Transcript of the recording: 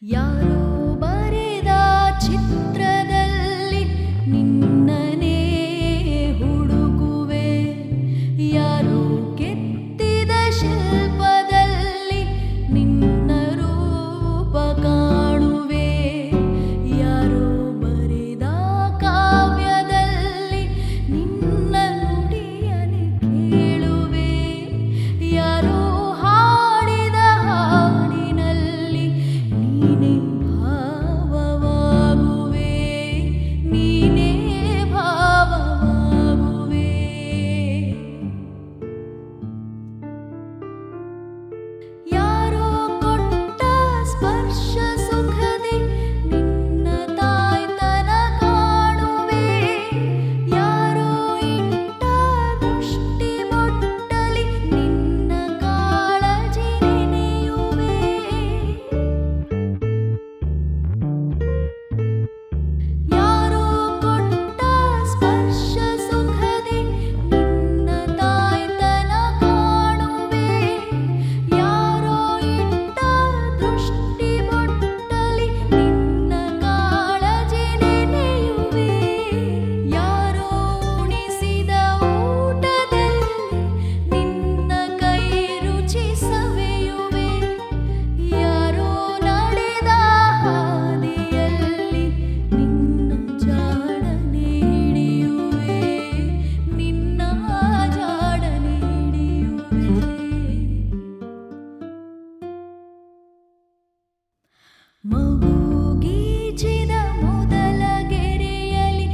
Yarın ಗೂ ಗಿ ಜಿದ ಮೂದ ಲ ಗೇ ರೇ ಅಲಿ